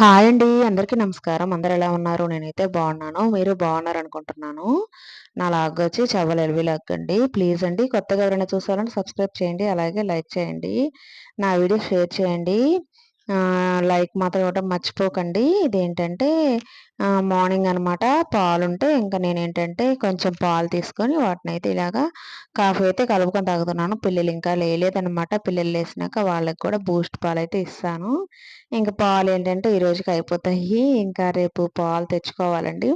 Hi అండి. అందరికీ నమస్కారం. అందరు ఎలా ఉన్నారు? నేనైతే బాగున్నాను. మీరు బాగున్నారనుకుంటున్నాను. నా లాగ్ వచ్చి చవ్వల ఎల్వి లాగ్ అండి. ప్లీజ్ అండి కొత్తగా ఎవరైనా చూసారంటే సబ్స్క్రైబ్ చేయండి. అలాగే లైక్ చేయండి. నా వీడియో షేర్ చేయండి. లైక్ మాత్రం ఇవ్వడం మర్చిపోకండి. ఇదేంటంటే మార్నింగ్ అనమాట పాలుంటే ఇంకా నేనేంటంటే కొంచెం పాలు తీసుకొని వాటిని అయితే ఇలాగా కాఫీ అయితే కలుపుకొని తాగుతున్నాను. పిల్లలు ఇంకా లేలేదనమాట. పిల్లలు లేసినాక వాళ్ళకి కూడా బూస్ట్ పాలు అయితే ఇస్తాను. ఇంకా పాలు ఏంటంటే ఈ రోజుకి అయిపోతాయి. ఇంకా రేపు పాలు తెచ్చుకోవాలండి.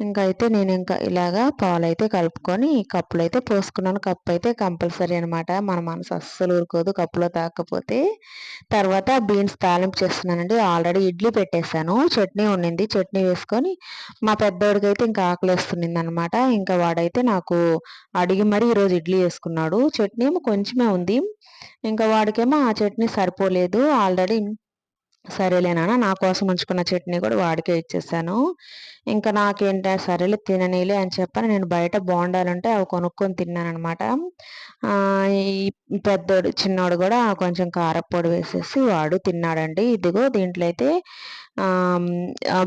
ఇంకా అయితే నేను ఇంకా ఇలాగా పాలు అయితే కలుపుకొని కప్పులు అయితే పోసుకున్నాను. కప్పు అయితే కంపల్సరీ అనమాట. మన మనసు అస్సలు ఊరుకోదు కప్పులో తాకపోతే. తర్వాత బీన్స్ తాలింపు చేస్తున్నానండి. ఆల్రెడీ ఇడ్లీ పెట్టేశాను. చట్నీ ఉండింది. చట్నీ వేసుకొని మా పెద్దోడికి అయితే ఇంకా ఆకలిస్తుంది అనమాట. ఇంకా వాడైతే నాకు అడిగి మరీ ఈరోజు ఇడ్లీ వేసుకున్నాడు. చట్నీ ఏమో కొంచెమే ఉంది. ఇంకా వాడికేమో ఆ చట్నీ సరిపోలేదు. ఆల్రెడీ సరేలేనా నా కోసం ఉంచుకున్న చట్నీ కూడా వాడికే ఇచ్చేసాను ఇంకా నాకేంట సరేలే తిననీలే అని చెప్పని నేను బయట బాగుండాలంటే అవి కొనుక్కొని తిన్నానమాట ఈ పెద్దోడు చిన్నోడు కూడా కొంచెం కారపొడి వేసేసి వాడు తిన్నాడండి ఇదిగో దీంట్లో అయితే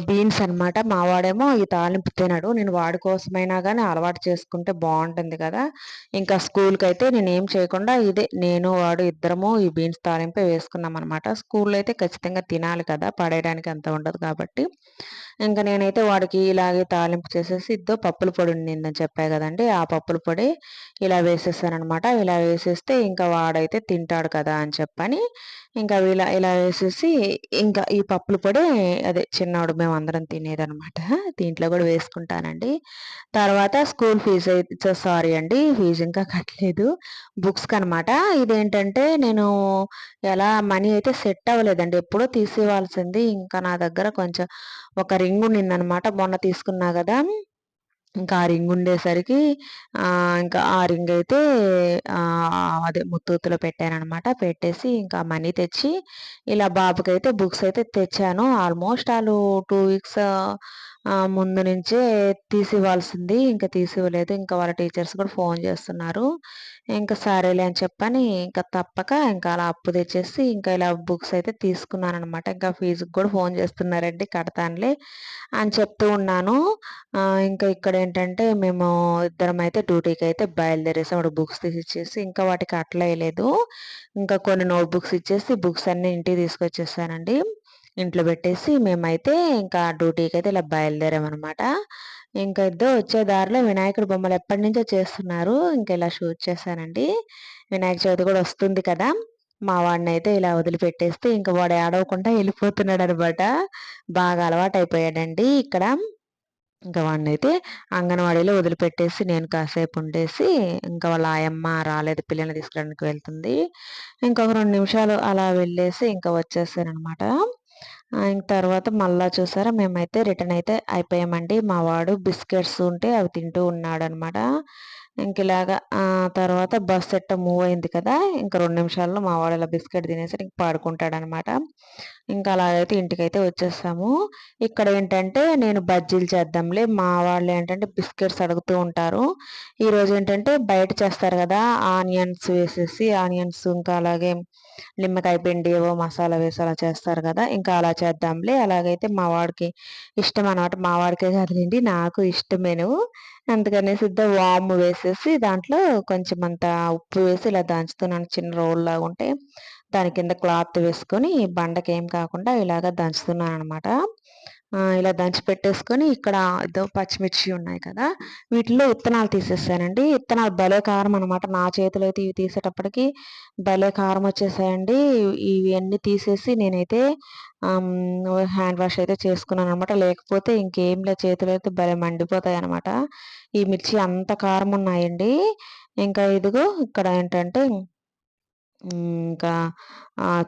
బీన్స్ అనమాట మావాడేమో ఈ తాలింపు తినడు. నేను వాడి కోసమైనా కానీ అలవాటు చేసుకుంటే బాగుంటుంది కదా. ఇంకా స్కూల్కి అయితే నేను ఏం చేయకుండా ఇదే నేను వాడు ఇద్దరము ఈ బీన్స్ తాలింపే వేసుకున్నాం అనమాట స్కూల్లో అయితే ఖచ్చితంగా తినాలి కదా. పడేయడానికి అంత ఉండదు కాబట్టి. ఇంకా నేనైతే వాడికి ఇలాగే తాలింపు చేసేసి ఇద్దో పప్పుల పొడి ఉండిందని చెప్పాయి కదండి. ఆ పప్పుల పొడి ఇలా వేసేసానమాట ఇలా వేసేస్తే ఇంకా వాడైతే తింటాడు కదా అని చెప్పని ఇంకా ఇలా ఇలా వేసేసి ఇంకా ఈ పప్పుల పొడి అదే చిన్నవాడు మేము అందరం తినేదనమాట దీంట్లో కూడా వేసుకుంటానండి. తర్వాత స్కూల్ ఫీజు అయితే సారీ అండి ఫీజు ఇంకా కట్టలేదు. బుక్స్కి అనమాట ఇదేంటంటే నేను ఎలా మనీ అయితే సెట్ అవ్వలేదండి. ఎప్పుడో తీసేవాల్సింది ఇంకా నా దగ్గర కొంచెం ఒక రింగ్ ఉండిందనమాట మొన్న తీసుకున్నా కదా. ఇంకా ఆ రింగ్ ఉండేసరికి ఇంకా ఆ రింగ్ అయితే అదే ముత్తూతులో పెట్టానమాట పెట్టేసి ఇంకా మనీ తెచ్చి ఇలా బాబుకి అయితే బుక్స్ అయితే తెచ్చాను. ఆల్మోస్ట్ వాళ్ళు టూ వీక్స్ ముందు నుంచే తీసివ్వాల్సింది. ఇంకా తీసివ్వలేదు. ఇంకా వాళ్ళ టీచర్స్ కూడా ఫోన్ చేస్తున్నారు. ఇంకా సరేలే అని చెప్పని ఇంకా తప్పక ఇంకా అలా అప్పు తెచ్చేసి ఇంకా ఇలా బుక్స్ అయితే తీసుకున్నాను అనమాట ఇంకా ఫీజుకి కూడా ఫోన్ చేస్తున్నారండి. కడతానులే అని చెప్తూ ఉన్నాను. ఇంకా ఇక్కడ ఏంటంటే మేము ఇద్దరం అయితే డ్యూటీకి అయితే బయలుదేరేసాం వాడు బుక్స్ తీసి ఇచ్చేసి ఇంకా వాటికి అట్లేయలేదు ఇంకా కొన్ని నోట్ బుక్స్ ఇచ్చేసి బుక్స్ అన్నీ ఇంటికి తీసుకొచ్చేసానండి. ఇంట్లో పెట్టేసి మేమైతే ఇంకా డ్యూటీకి అయితే ఇలా బయలుదేరామన్నమాట. ఇంకా ఇద్దరు వచ్చే దారిలో వినాయకుడి బొమ్మలు ఎప్పటి నుంచో చేస్తున్నారు. ఇంకా ఇలా షూట్ చేశానండి. వినాయక చవితి కూడా వస్తుంది కదా. మా వాడిని అయితే ఇలా వదిలిపెట్టేస్తే ఇంకా వాడు ఏడవకుండా వెళ్ళిపోతున్నాడు అనమాట బాగా అలవాటు అయిపోయాడండి ఇక్కడ. ఇంకా వాడిని అయితే అంగన్వాడీలో వదిలిపెట్టేసి నేను కాసేపు ఉండేసి ఇంకా వాళ్ళ ఆయమ్మ రాలేదు పిల్లల్ని తీసుకురావడానికి వెళ్తుంది. ఇంకొక రెండు నిమిషాలు అలా వెళ్ళేసి ఇంకా వచ్చేసాను అనమాట ఇంక తర్వాత మళ్ళా చూసారా మేమైతే రిటర్న్ అయితే అయిపోయామండి. మా వాడు బిస్కెట్స్ ఉంటే అవి తింటూ ఉన్నాడు అనమాట ఇంక ఇలాగా తర్వాత బస్ ఎట్ట మూవ్ అయింది కదా ఇంకా రెండు నిమిషాల్లో మా వాడు ఇలా బిస్కెట్ తినేసి ఇంక పాడుకుంటాడనమాట. ఇంకా అలాగైతే ఇంటికైతే వచ్చేస్తాము. ఇక్కడ ఏంటంటే నేను బజ్జీలు చేద్దాంలే మా వాళ్ళు ఏంటంటే బిస్కెట్స్ అడుగుతూ ఉంటారు. ఈరోజు ఏంటంటే బయట చేస్తారు కదా ఆనియన్స్ వేసేసి ఆనియన్స్ ఇంకా అలాగే నిమ్మకాయ పిండి ఏవో మసాలా వేసి అలా చేస్తారు కదా ఇంకా అలా చేద్దాంలే. అలాగైతే మా వాడికి ఇష్టం అనమాట. మా వాడికే కాదులేండి నాకు ఇష్టమేను. అందుకనేసి ఇద్దరు వాము వేసేసి దాంట్లో కొంచెం అంత ఉప్పు వేసి ఇలా దంచుతున్నాను చిన్న రోల్ లాగా ఉంటే దాని కింద క్లాత్ వేసుకొని బండకేం కాకుండా ఇలాగ దంచుతున్నాను అనమాట ఇలా దంచి పెట్టేసుకొని ఇక్కడ పచ్చిమిర్చి ఉన్నాయి కదా వీటిలో విత్తనాలు తీసేసానండి. విత్తనాలు భలే కారం అనమాట నా చేతిలో అయితే ఇవి తీసేటప్పటికి భలే కారం వచ్చేసాయండి. ఇవి అన్నీ తీసేసి నేనైతే హ్యాండ్ వాష్ అయితే చేసుకున్నాను అనమాట లేకపోతే ఇంకేం లే చేతులు అయితే భలే మండిపోతాయి అనమాట ఈ మిర్చి అంత కారం ఉన్నాయండి. ఇంకా ఇదిగో ఇక్కడ ఏంటంటే ఇంకా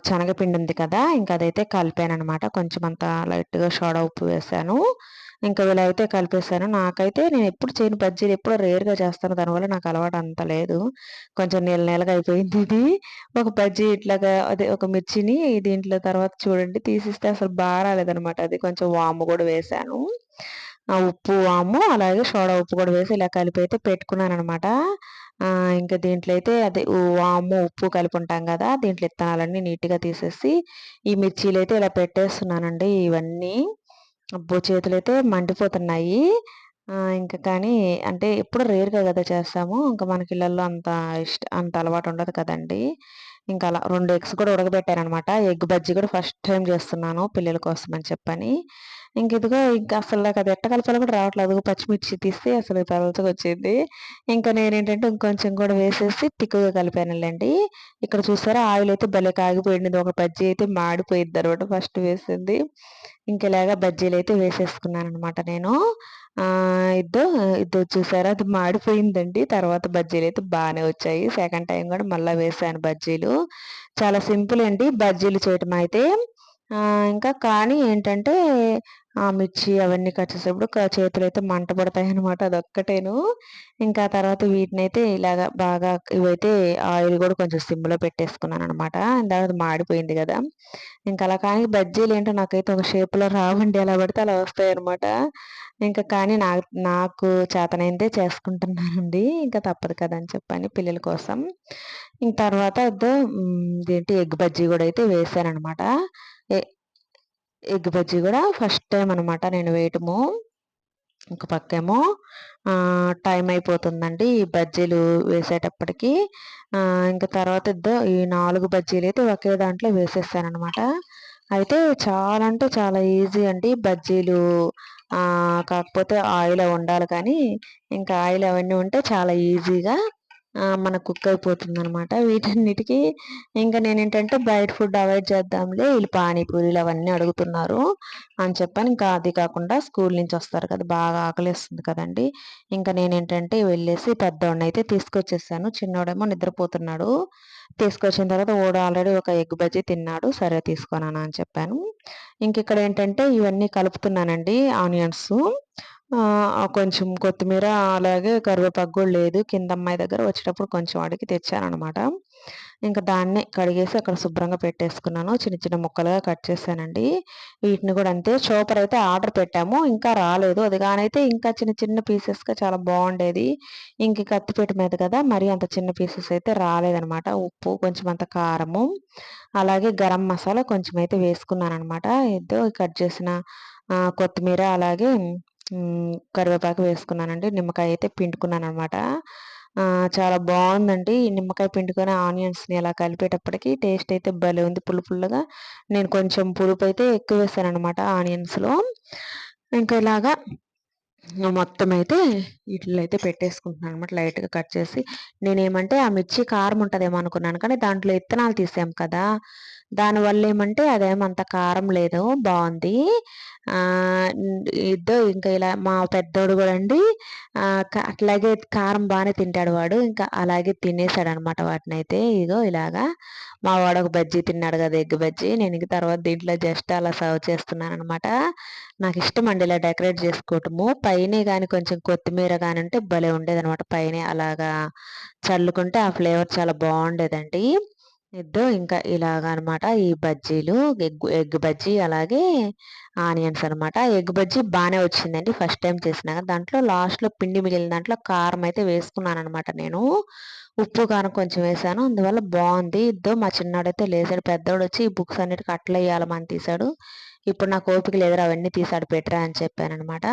శనగపిండి ఉంది కదా! ఇంకా అదైతే కలిపాను అనమాట కొంచెం అంత లైట్గా సోడా ఉప్పు వేసాను. ఇంకా ఇలా అయితే కలిపేసాను. నాకైతే నేను ఎప్పుడు చేయను. బజ్జీలు ఎప్పుడు రేర్గా చేస్తాను. దానివల్ల నాకు అలవాటు అంత లేదు. కొంచెం నీళ్ళ నీళ్ళగా అయిపోయింది ఇది. ఒక బజ్జీ ఇట్లాగా అదే ఒక మిర్చిని దీంట్లో తర్వాత చూడండి తీసిస్తే అసలు బాగా రాలేదనమాట. అది కొంచెం వాము కూడా వేసాను. ఉప్పు వాము అలాగే సోడా ఉప్పు కూడా వేసి ఇలా కలిపి అయితే పెట్టుకున్నాను అనమాట ఇంకా దీంట్లో అయితే అదే వాము ఉప్పు కలిపి ఉంటాం కదా దీంట్లో ఇత్తనాలన్నీ నీట్గా తీసేసి ఈ మిర్చీలు అయితే ఇలా పెట్టేస్తున్నానండి ఇవన్నీ. అబ్బో! చేతులు అయితే మండిపోతున్నాయి. ఇంకా కానీ అంటే ఎప్పుడు రేర్గా కదా చేస్తాము. ఇంకా మనకి ఇళ్ళల్లో అంత ఇష్ట అంత అలవాటు ఉండదు కదండి. ఇంకా అలా రెండు ఎగ్స్ కూడా ఉడకబెట్టాను అనమాట ఎగ్ బజ్జీ కూడా ఫస్ట్ టైం చేస్తున్నాను పిల్లల కోసం అని చెప్పని. ఇంక ఇదిగో ఇంకా అసలు నాకు అది ఎట్ట కలపాలో కూడా రావట్లేదు. పచ్చిమిర్చి తీస్తే అసలు పలచగా వచ్చింది. ఇంకా నేను ఏంటంటే ఇంకొంచెం కూడా వేసేసి తిక్కుగా కలిపానులేండి. ఇక్కడ చూసారా ఆయిల్ అయితే భలే కాగిపోయింది. ఒక బజ్జీ అయితే మాడిపోయింది అనమాట ఫస్ట్ వేసింది. ఇంకెలాగా బజ్జీలు అయితే వేసేసుకున్నాను అనమాట నేను ఇద్దో ఇద్దో చూసారా అది మాడిపోయిందండి. తర్వాత బజ్జీలు అయితే బాగానే వచ్చాయి. సెకండ్ టైం కూడా మళ్ళీ వేసాను బజ్జీలు. చాలా సింపుల్ అండి బజ్జీలు చేయటం అయితే. ఇంకా కానీ ఏంటంటే ఆ మిర్చి అవన్నీ కట్ చేసేప్పుడు చేతులు అయితే మంట పడతాయి అనమాట అదొక్కటేను. ఇంకా తర్వాత వీటిని అయితే ఇలాగ బాగా ఇవైతే ఆయిల్ కూడా కొంచెం సిమ్లో పెట్టేసుకున్నాను అనమాట ఇందాక మాడిపోయింది కదా. ఇంకా అలా కానీ బజ్జీలు ఏంటో నాకైతే ఒక షేప్లో రావండి. ఎలా పడితే అలా వస్తాయి అనమాట ఇంకా కానీ నాకు నాకు చేతనైందే చేసుకుంటున్నానండి. ఇంకా తప్పదు కదా అని చెప్పని పిల్లల కోసం. ఇంక తర్వాత ఏంటి ఎగ్ బజ్జీ కూడా అయితే వేసాను అనమాట ఎగ్ బజ్జీ కూడా ఫస్ట్ టైం అనమాట నేను వేయటము. ఒక పక్కేమో టైం అయిపోతుందండి ఈ బజ్జీలు వేసేటప్పటికి. ఇంకా తర్వాత ఇద్దో ఈ నాలుగు బజ్జీలు అయితే ఒకే దాంట్లో వేసేస్తానమాట అయితే చాలా అంటే చాలా ఈజీ అండి బజ్జీలు. కాకపోతే ఆయిల్ ఉండాలి కానీ ఇంకా ఆయిల్ అవన్నీ ఉంటే చాలా ఈజీగా మన కుక్ అయిపోతుంది అనమాట వీటన్నిటికీ ఇంకా నేను ఏంటంటే బయట ఫుడ్ అవాయిడ్ చేద్దాంలే వీళ్ళు పానీపూరీలు అవన్నీ అడుగుతున్నారు అని చెప్పని ఇంకా అది కాకుండా స్కూల్ నుంచి వస్తారు కదా బాగా ఆకలిస్తుంది కదండి. ఇంకా నేను ఏంటంటే వెళ్ళేసి పెద్దవాడిని అయితే తీసుకొచ్చేసాను. చిన్నోడేమో నిద్రపోతున్నాడు. తీసుకొచ్చిన తర్వాత ఓడు ఆల్రెడీ ఒక ఎగ్ బజ్జీ తిన్నాడు సరే తీసుకున్నాను అని చెప్పాను. ఇంక ఇక్కడ ఏంటంటే ఇవన్నీ కలుపుతున్నానండి ఆనియన్స్. కొంచెం కొత్తిమీర అలాగే కరివేపాకు కూడా లేదు. కింద అమ్మాయి దగ్గర వచ్చేటప్పుడు కొంచెం అడిగి తెచ్చానమాట ఇంకా దాన్ని కడిగేసి అక్కడ శుభ్రంగా పెట్టేసుకున్నాను. చిన్న చిన్న ముక్కలుగా కట్ చేశానండి. వీటిని కూడా అంతే. చోపర్ అయితే ఆర్డర్ పెట్టాము. ఇంకా రాలేదు. అది కానైతే ఇంకా చిన్న చిన్న పీసెస్గా చాలా బాగుండేది. ఇంక కత్తిపేట మీద కదా మరి అంత చిన్న పీసెస్ అయితే రాలేదనమాట ఉప్పు కొంచెం అంత కారము అలాగే గరం మసాలా కొంచెం అయితే వేసుకున్నాను అనమాట ఏదో కట్ చేసిన కొత్తిమీర అలాగే కరివేపాకు వేసుకున్నానండి. నిమ్మకాయ అయితే పిండుకున్నాను అనమాట చాలా బాగుందండి. నిమ్మకాయ పిండుకొని ఆనియన్స్ని అలా కలిపేటప్పటికి టేస్ట్ అయితే భలే ఉంది. పుల్ల పుల్లగా నేను కొంచెం పులుపు అయితే ఎక్కువ వేసాను అనమాట ఆనియన్స్లో. ఇంకా ఇలాగా మొత్తం అయితే ఇట్లా అయితే పెట్టేసుకుంటున్నాను అనమాట. లైట్గా కట్ చేసి నేనేమంటే ఆ మిర్చి కారం ఉంటుందేమో అనుకున్నాను. కానీ దాంట్లో ఇత్తనాలు తీసాం కదా! దానివల్ల ఏమంటే అదేమంత కారం లేదు బాగుంది ఇద్దో ఇంకా ఇలా మా పెద్దోడు కూడా అండి అట్లాగే కారం బాగానే తింటాడు వాడు ఇంకా అలాగే తినేసాడు అనమాట వాటిని అయితే ఇదో ఇలాగా మా వాడు ఒక బజ్జీ తిన్నాడు కదా ఎగ్ బజ్జీ నేను ఇంక తర్వాత దీంట్లో జస్ట్ అలా సర్వ్ చేస్తున్నాను అనమాట నాకు ఇష్టం అండి ఇలా డెకరేట్ చేసుకోవటము. పైన కానీ కొంచెం కొత్తిమీర కానీ ఉంటే భలే ఉండేది అనమాట పైన. అలాగా చల్లుకుంటే ఆ ఫ్లేవర్ చాలా బాగుండేదండి ఇద్దో ఇంకా ఇలాగ అనమాట ఈ బజ్జీలు ఎగ్ ఎగ్ బజ్జీ అలాగే ఆనియన్స్ అనమాట ఎగ్ బజ్జీ బాగానే వచ్చిందండి ఫస్ట్ టైం చేసిన. దాంట్లో లాస్ట్లో పిండి మిగిలిన దాంట్లో కారం అయితే వేసుకున్నాను అనమాట నేను. ఉప్పు కారం కొంచెం వేసాను. అందువల్ల బాగుంది. ఇద్దో మా చిన్నాడైతే లేసాడు. పెద్దోడు వచ్చి ఈ బుక్స్ అన్నిటికీ అట్లా వేయాలమని తీశాడు ఇప్పుడు నాకు ఓపిక ఎదురు అవన్నీ తీసాడు పెట్టరా అని చెప్పాను అనమాట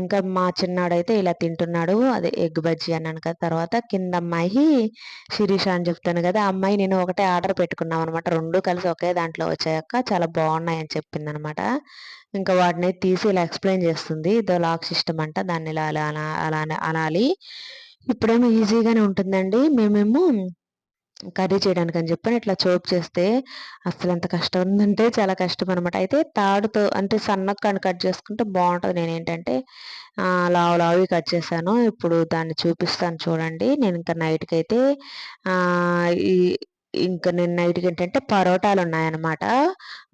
ఇంకా మా చిన్నాడైతే ఇలా తింటున్నాడు అదే ఎగ్ బజ్జీ అన్నాను కదా తర్వాత కింద అమ్మాయి శిరీష అని చెప్తాను కదా అమ్మాయి నేను ఒకటే ఆర్డర్ పెట్టుకున్నాం అనమాట రెండు కలిసి ఒకే దాంట్లో వచ్చాయక్క చాలా బాగున్నాయి అని చెప్పింది అనమాట ఇంకా వాటిని తీసి ఇలా ఎక్స్ప్లెయిన్ చేస్తుంది ఇదో లాక్ సిస్టమ్ అంట దాన్ని ఇలా అలా అలా అనాలి. ఇప్పుడేమో ఈజీగానే ఉంటుందండి మేమేమో కర్రీ చేయడానికి అని చెప్పని ఇట్లా చోప్ చేస్తే అసలు ఎంత కష్టం. ఉందంటే చాలా కష్టం అనమాట అయితే తాడుతో అంటే సన్నగా కట్ చేసుకుంటే బాగుంటుంది. నేను ఏంటంటే లావు లావి కట్ చేశాను. ఇప్పుడు దాన్ని చూపిస్తాను చూడండి. నేను ఇంకా నైట్కి అయితే ఈ ఇంకా నేను నైట్కి ఏంటంటే పరోటాలు ఉన్నాయన్నమాట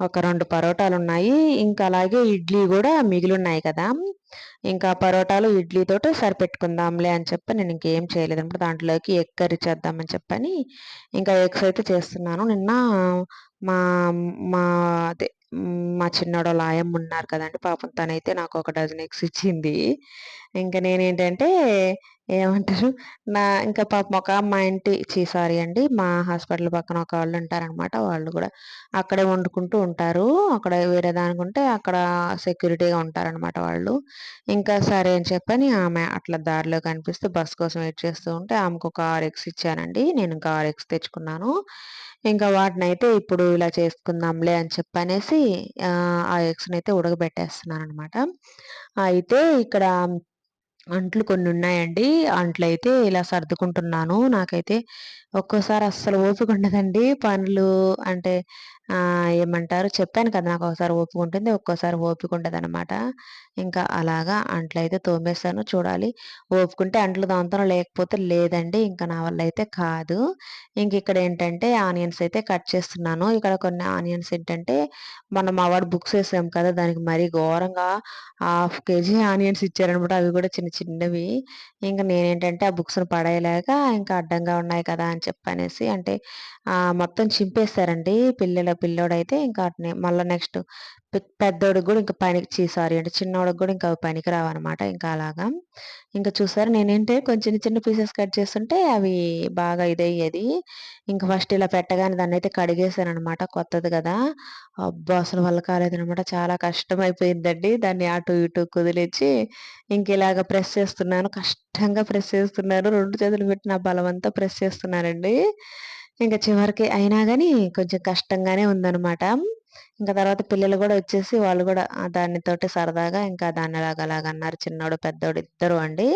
ఒక రెండు పరోటాలు ఉన్నాయి ఇంకా అలాగే ఇడ్లీ కూడా మిగిలి ఉన్నాయి కదా. ఇంకా పరోటాలు ఇడ్లీతోటి సరిపెట్టుకుందాంలే అని చెప్పి నేను ఇంకేం చేయలేదు అనమాట దాంట్లోకి ఎగ్ కర్రీ చేద్దామని చెప్పని ఇంకా ఎగ్స్ అయితే చేస్తున్నాను. నిన్న మా మా అదే మా చిన్నోడు లాయమ్మ ఉన్నారు కదండి. పాపం తనైతే నాకు ఒక డజన్ ఎగ్స్ ఇచ్చింది. ఇంకా నేనేంటంటే ఏమంటారు? నా ఇంకా పాపం ఒక మా ఇంటి చీ సారీ అండి మా హాస్పిటల్ పక్కన ఒక వాళ్ళు ఉంటారనమాట వాళ్ళు కూడా అక్కడే వండుకుంటూ ఉంటారు. అక్కడ వేరే దానికి ఉంటే అక్కడ సెక్యూరిటీగా ఉంటారనమాట వాళ్ళు. ఇంకా సరే అని చెప్పని ఆమె అట్లా దారిలో కనిపిస్తే బస్ కోసం వెయిట్ చేస్తూ ఉంటే ఆమెకు ఒక ఆర్ఎక్స్ ఇచ్చానండి. నేను ఇంకా ఆర్ఎక్స్ తెచ్చుకున్నాను. ఇంకా వాటిని అయితే ఇప్పుడు ఇలా చేసుకుందాంలే అని చెప్పనేసి ఆ ఎగ్స్ని అయితే ఉడకబెట్టేస్తున్నాను అనమాట అయితే ఇక్కడ అంట్లు కొన్ని ఉన్నాయండి అంట్లు అయితే ఇలా సర్దుకుంటున్నాను. నాకైతే ఒక్కోసారి అస్సలు ఓపిక ఉండదండి పనులు అంటే ఏమంటారు? చెప్పాను కదా నాకు ఒకసారి ఓపిక ఉంటుంది ఒక్కోసారి ఓపిక అనమాట ఇంకా అలాగా అంట్లయితే తోమేస్తాను చూడాలి. ఓపుకుంటే అంట్లు తోముతాను లేకపోతే లేదండి. ఇంకా నా వల్ల అయితే కాదు. ఇంక ఇక్కడ ఏంటంటే ఆనియన్స్ అయితే కట్ చేస్తున్నాను. ఇక్కడ కొన్ని ఆనియన్స్ ఏంటంటే మనం అవాడు బుక్స్ వేసాం కదా దానికి మరీ ఘోరంగా హాఫ్ కేజీ ఆనియన్స్ ఇచ్చారనమాట. అవి కూడా చిన్న చిన్నవి. ఇంకా నేనేంటంటే ఆ బుక్స్ని పడేయలేక ఇంకా అడ్డంగా ఉన్నాయి కదా అని చెప్పనేసి అంటే మొత్తం చింపేస్తారండి పిల్లల పిల్లోడైతే. ఇంకా మళ్ళీ నెక్స్ట్ పెద్దోడికి కూడా ఇంకా పనికి సారీ అంటే చిన్నోడికి కూడా ఇంకా పనికి రావన్నమాట ఇంకా అలాగా. ఇంకా చూసారు నేనేంటే కొంచెం చిన్న చిన్న పీసెస్ కట్ చేస్తుంటే అవి బాగా ఇదయ్యేది. ఇంకా ఫస్ట్ ఇలా పెట్టగానే దాన్ని అయితే కడిగేసాను అనమాట కొత్తది కదా. అబ్బా అసలు వల్ల కాలేదనమాట చాలా కష్టం అయిపోయిందండి దాన్ని అటు ఇటు కుదిలిచ్చి ఇంక ఇలాగ ప్రెస్ చేస్తున్నాను కష్టంగా ప్రెస్ చేస్తున్నాను. రెండు చేతులు పెట్టి నా బలం అంతా ప్రెస్ చేస్తున్నానండి. ఇంకా చివరికి అయినా కానీ కొంచెం కష్టంగానే ఉందనమాట ఇంకా తర్వాత పిల్లలు కూడా వచ్చేసి వాళ్ళు కూడా దానితోటి సరదాగా ఇంకా దాన్ని అలాగ అలాగ అన్నారు. చిన్నోడు పెద్దోడు ఇద్దరు అండి.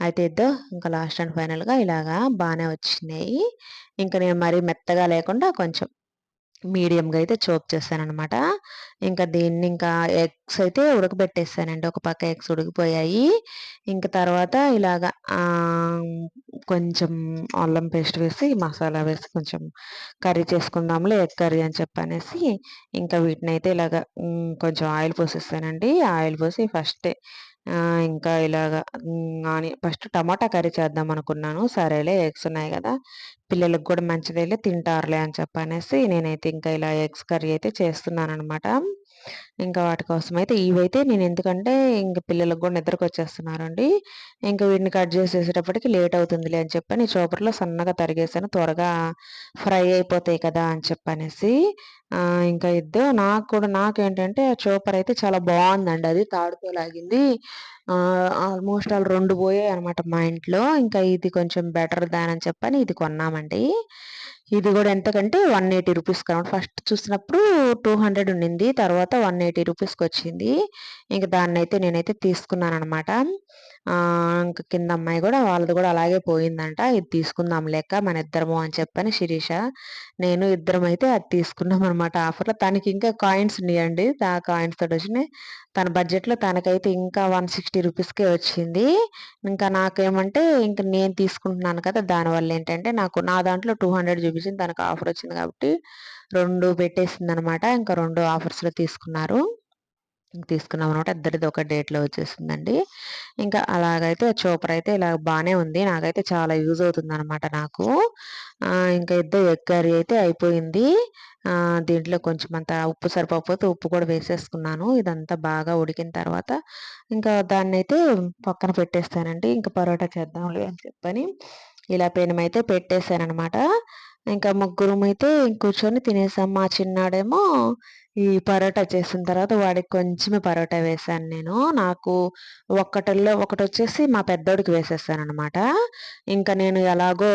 అయితే ఇద్దరు ఇంకా లాస్ట్ అండ్ ఫైనల్గా ఇలాగా బాగానే వచ్చినాయి. ఇంకా నేను మరీ మెత్తగా లేకుండా కొంచెం మీడియంగా అయితే చోప్ చేశానమాట ఇంకా దీన్ని ఇంకా ఎగ్స్ అయితే ఉడకబెట్టేసానండి ఒక పక్క ఎగ్స్ ఉడికిపోయాయి. ఇంకా తర్వాత ఇలాగా కొంచెం అల్లం పేస్ట్ వేసి మసాలా వేసి కొంచెం కర్రీ చేసుకుందాంలే ఎగ్ కర్రీ అని చెప్పనేసి ఇంకా వీటిని అయితే ఇలాగ కొంచెం ఆయిల్ పోసేస్తానండి. ఆయిల్ పోసి ఫస్టే ఇంకా ఇలాగా ఫస్ట్ టమాటా కర్రీ చేద్దాం అనుకున్నాను. సరేలే ఎగ్స్ ఉన్నాయి కదా! పిల్లలకు కూడా మంచిదేలే తింటారులే అని చెప్పనేసి నేనైతే ఇంకా ఇలా ఎగ్స్ కర్రీ అయితే చేస్తున్నాను అనమాట ఇంకా వాటి కోసం అయితే ఇవైతే నేను ఎందుకంటే ఇంక పిల్లలకు కూడా నిద్రకు వచ్చేస్తున్నారండి ఇంకా వీటిని కట్ చేసేసేటప్పటికి లేట్ అవుతుందిలే అని చెప్పని చోపర్లో సన్నగా తరిగేసాను త్వరగా ఫ్రై అయిపోతాయి కదా అని చెప్పనేసి. ఇంకా ఇద్దరు నాకు కూడా నాకేంటంటే చోపర్ అయితే చాలా బాగుందండి. అది తాడుకోలాగింది ఆల్మోస్ట్ వాళ్ళు రెండు పోయాయి అనమాట మా ఇంట్లో. ఇంకా ఇది కొంచెం బెటర్ దాన్ అని చెప్పని ఇది కొన్నామండి. ఇది కూడా ఎంతకంటే వన్ ఎయిటీ రూపీస్కి అనమాట ఫస్ట్ చూసినప్పుడు టూ హండ్రెడ్ ఉండింది తర్వాత వన్ ఎయిటీ రూపీస్కి వచ్చింది. ఇంక దాన్ని అయితే నేనైతే తీసుకున్నాను అనమాట ఇంక కింద అమ్మాయి కూడా వాళ్ళది కూడా అలాగే పోయిందంట. ఇది తీసుకుందాం లెక్క మన ఇద్దరము అని చెప్పని శిరీష నేను ఇద్దరం అయితే అది తీసుకున్నాం అనమాట ఆఫర్లో. తనకి ఇంకా కాయిన్స్ ఉన్నాయండి. ఆ కాయిన్స్ తోటి వచ్చినాయి. తన బడ్జెట్లో తనకైతే ఇంకా వన్ సిక్స్టీ రూపీస్కే వచ్చింది. ఇంకా నాకేమంటే ఇంకా నేను తీసుకుంటున్నాను కదా దానివల్ల ఏంటంటే నాకు నా దాంట్లో టూ హండ్రెడ్ చూపించింది తనకు ఆఫర్ వచ్చింది కాబట్టి రెండు పెట్టేసింది అనమాట ఇంకా రెండు ఆఫర్స్లో తీసుకున్నారు. తీసుకున్నాం అనమాట ఇద్దరిది ఒక డేట్లో వచ్చేసిందండి. ఇంకా అలాగైతే చోపర్ అయితే ఇలా బాగానే ఉంది. నాకైతే చాలా యూజ్ అవుతుంది అనమాట నాకు ఇంకా ఇద్దరు ఎగ్ కర్రీ అయితే అయిపోయింది. దీంట్లో కొంచెం అంత ఉప్పు సరిపోకపోతే ఉప్పు కూడా వేసేసుకున్నాను. ఇదంతా బాగా ఉడికిన తర్వాత ఇంకా దాన్ని అయితే పక్కన పెట్టేస్తానండి. ఇంకా పరోటా చేద్దాంలే అని చెప్పని ఇలా పెనమైతే పెట్టేశాను అనమాట ఇంకా ముగ్గురం అయితే కూర్చొని తినేసాం. మా చిన్నాడేమో ఈ పరోటా చేసిన తర్వాత వాడికి కొంచెమే పరోటా వేసాను నేను. నాకు ఒక్కటిలో ఒకటి వచ్చేసి మా పెద్దోడికి వేసేసాను అనమాట ఇంకా నేను ఎలాగో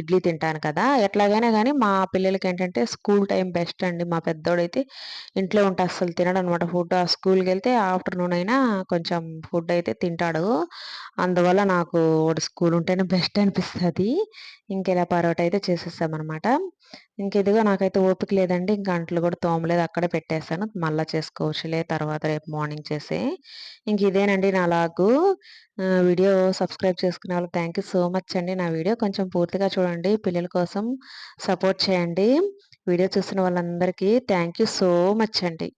ఇడ్లీ తింటాను కదా ఎట్లాగైనా కానీ మా పిల్లలకి ఏంటంటే స్కూల్ టైం బెస్ట్ అండి. మా పెద్దోడైతే ఇంట్లో ఉంటే అస్సలు తినడు అనమాట ఫుడ్. ఆ స్కూల్కి వెళ్తే ఆఫ్టర్నూన్ అయినా కొంచెం ఫుడ్ అయితే తింటాడు. అందువల్ల నాకు వాడు స్కూల్ ఉంటేనే బెస్ట్ అనిపిస్తుంది. ఇంక ఇలా పరోటా అయితే చేసేసామన్నమాట. ఇంక ఇదిగో నాకైతే ఓపిక లేదండి. ఇంకా అంట్లు కూడా తోమలేదు. అక్కడ పెట్టేశాను మళ్ళీ చేసుకోవచ్చులే తర్వాత రేపు మార్నింగ్ చేసి. ఇంక ఇదేనండి నా లాగు వీడియో సబ్స్క్రైబ్ చేసుకునే వాళ్ళు థ్యాంక్ యూ సో మచ్ అండి. నా వీడియో కొంచెం పూర్తిగా చూడండి. పిల్లల కోసం సపోర్ట్ చేయండి. వీడియో చూసిన వాళ్ళందరికీ థ్యాంక్ యూ సో మచ్ అండి.